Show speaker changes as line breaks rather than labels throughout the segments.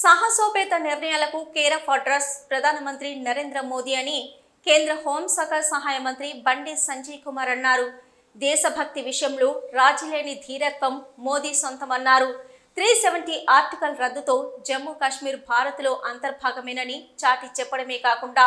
సాహసోపేత నిర్ణయాలకు care of address ప్రధానమంత్రి నరేంద్ర మోదీ అని కేంద్ర హోంశాఖ సహాయ మంత్రి బండి సంజయ్ కుమార్ అన్నారు. దేశభక్తి విషయంలో రాజీలేని ధీరత్వం మోదీ సొంతమన్నారు. త్రీ సెవెంటీ ఆర్టికల్ రద్దుతో జమ్మూ కాశ్మీర్ భారత్లో అంతర్భాగమేనని చాటి చెప్పడమే కాకుండా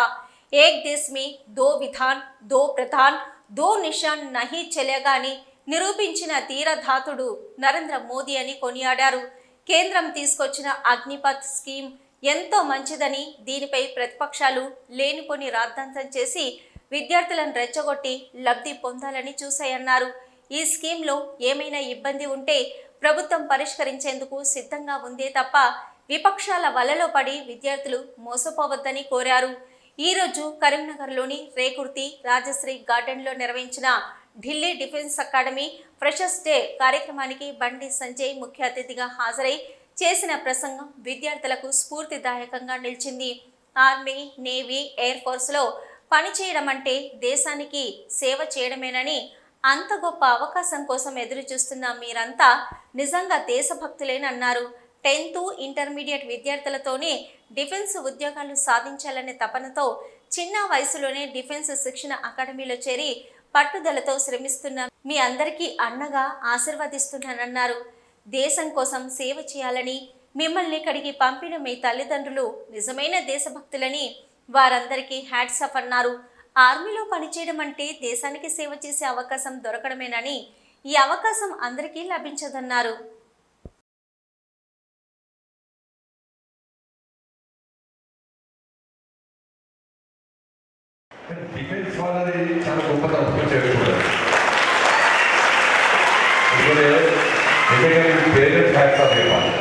ఏక్ దేశ్ మే దో విధాన్ దో ప్రధాన్ దో నిషాన్ నహీ చెలేగా అని నిరూపించిన ధీరధాతుడు నరేంద్ర మోదీ అని కొనియాడారు. కేంద్రం తీసుకొచ్చిన అగ్నిపథ్ స్కీమ్ ఎంతో మంచిదని దీనిపై ప్రతిపక్షాలు లేనిపోని రాద్ధాంతం చేసి విద్యార్థులను రెచ్చగొట్టి లబ్ధి పొందాలని చూశాయన్నారు. ఈ స్కీమ్లో ఏమైనా ఇబ్బంది ఉంటే ప్రభుత్వం పరిష్కరించేందుకు సిద్ధంగా ఉందే తప్ప విపక్షాల వలలో పడి విద్యార్థులు మోసపోవద్దని కోరారు. ఈరోజు కరీంనగర్లోని రేకుర్తి రాజశ్రీ గార్డెన్లో నిర్వహించిన Delhi defence academy freshers day కార్యక్రమానికి బండి సంజయ్ ముఖ్య అతిథిగా హాజరై చేసిన ప్రసంగం విద్యార్థులకు స్ఫూర్తిదాయకంగా నిలిచింది. ఆర్మీ నేవీ ఎయిర్ ఫోర్స్లో పనిచేయడం అంటే దేశానికి సేవ చేయడమేనని అంత గొప్ప అవకాశం కోసం ఎదురు చూస్తున్న మీరంతా నిజంగా దేశభక్తులేనన్నారు టెన్త్ ఇంటర్మీడియట్ విద్యార్థులతోనే డిఫెన్స్ ఉద్యోగాలు సాధించాలనే తపనతో చిన్న వయసులోనే డిఫెన్స్ శిక్షణ అకాడమీలో చేరి పట్టుదలతో శ్రమిస్తున్న మీ అందరికీ అన్నగా ఆశీర్వదిస్తున్నానన్నారు. దేశం కోసం సేవ చేయాలని మిమ్మల్ని ఇక్కడికి పంపిన మీ తల్లిదండ్రులు నిజమైన దేశభక్తులని వారందరికీ హ్యాట్స్ ఆఫ్ అన్నారు. ఆర్మీలో పనిచేయడం అంటే దేశానికి సేవ చేసే అవకాశం దొరకడమేనని ఈ అవకాశం అందరికీ లభించదన్నారు.
డిఫెన్స్ వాళ్ళది చాలా గొప్పతనం చేసుకుంటారు ఎందుకంటే ఎందుకంటే పేరెంట్స్ హ్యాట్స్ ఆఫ్ ఇవ్వాలి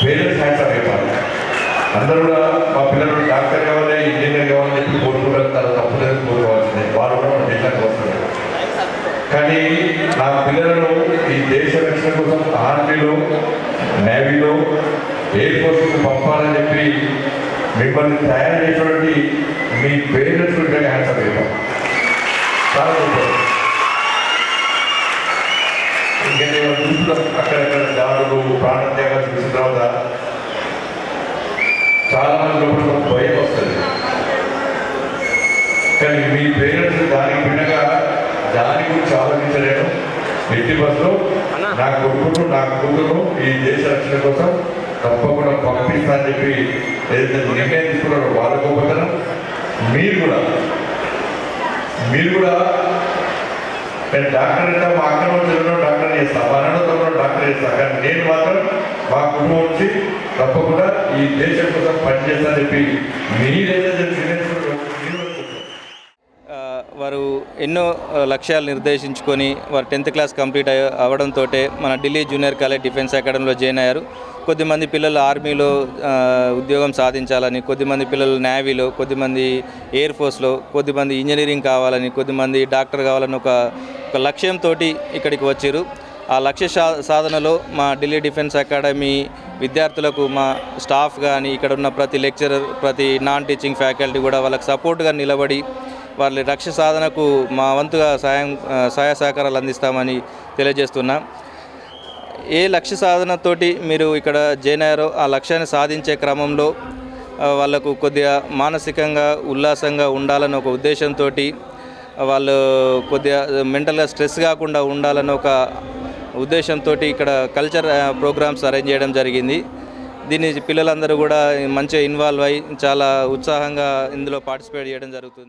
పేరెంట్స్ హ్యాట్స్ ఆఫ్ ఇవ్వాలి అందరూ కూడా మా పిల్లలు డాక్టర్ కావాలి ఇంజనీర్ కావాలని చెప్పి కోరుకుంటారు తన తప్పు లేదు కోరుకోవాల్సిందే వాళ్ళు కూడా మన దేశానికి వస్తున్నారు కానీ నా పిల్లలను ఈ దేశ రక్షణ కోసం ఆర్మీలో నేవీలో ఎయిర్ ఫోర్స్కు పంపాలని చెప్పి మిమ్మల్ని తయారు చేసినటువంటి మీ పేరెంట్స్ ఉంటే హ్యాన్సర్ ఇవ్వం చాలా ఇంకా నేను చూస్తున్నాం అక్కడక్కడ దాడులు ప్రాణత్యాగాలు చూసిన తర్వాత చాలా మంది లోపల భయం వస్తుంది. కానీ మీ పేరెంట్స్ దానికి భిన్నగా దాని గురించి ఆలోచించలేను ఎట్టి బస్సులో నా కొడుకును నా కూతురు ఈ దేశ రక్షణ కోసం తప్పకుండా పంపిస్తా అని చెప్పి ఏదైతే నిర్ణయం తీసుకున్నారో వాళ్ళ గొప్పతనం మీరు కూడా. మీరు కూడా నేను డాక్టర్ అంటే మా అక్కడ చదివిన డాక్టర్ చేస్తా మా అన్న డాక్టర్ చేస్తా. కానీ నేను మాత్రం మా కుటుంబం నుంచి తప్పకుండా ఈ దేశం కోసం పనిచేస్తా చెప్పి మీరైతే నిర్ణయించుకున్నారో మీరు కూడా కూర్చోండి.
ఆ, వారు ఎన్నో లక్ష్యాలు నిర్దేశించుకొని వారు టెన్త్ క్లాస్ కంప్లీట్ అవ్వడంతో మన ఢిల్లీ జూనియర్ కాలేజ్ డిఫెన్స్ అకాడమీలో జాయిన్ అయ్యారు. కొద్దిమంది పిల్లలు ఆర్మీలో ఉద్యోగం సాధించాలని కొద్దిమంది పిల్లలు నేవీలో కొద్దిమంది ఎయిర్ ఫోర్స్లో కొద్దిమంది ఇంజనీరింగ్ కావాలని కొద్దిమంది డాక్టర్ కావాలని ఒక ఒక లక్ష్యంతో ఇక్కడికి వచ్చారు. ఆ లక్ష్య సా- సాధనలో మా ఢిల్లీ డిఫెన్స్ అకాడమీ విద్యార్థులకు మా స్టాఫ్ కానీ ఇక్కడ ఉన్న ప్రతి లెక్చరర్ ప్రతి నాన్ టీచింగ్ ఫ్యాకల్టీ కూడా వాళ్ళకి సపోర్ట్గా నిలబడి వాళ్ళ లక్ష్య సాధనకు మా వంతుగా సాయం సహాయ సహకారాలు అందిస్తామని తెలియజేస్తున్నాం. ఏ లక్ష్య సాధనతోటి మీరు ఇక్కడ జాయిన్ అయ్యారో ఆ లక్ష్యాన్ని సాధించే క్రమంలో వాళ్ళకు కొద్దిగా మానసికంగా ఉల్లాసంగా ఉండాలని ఒక ఉద్దేశంతో వాళ్ళు కొద్దిగా మెంటల్గా స్ట్రెస్ కాకుండా ఉండాలని ఒక ఉద్దేశంతో ఇక్కడ కల్చర్ ప్రోగ్రామ్స్ అరేంజ్ చేయడం జరిగింది. దీన్ని పిల్లలందరూ కూడా మంచిగా ఇన్వాల్వ్ అయ్యి చాలా ఉత్సాహంగా ఇందులో పార్టిసిపేట్ చేయడం జరుగుతుంది.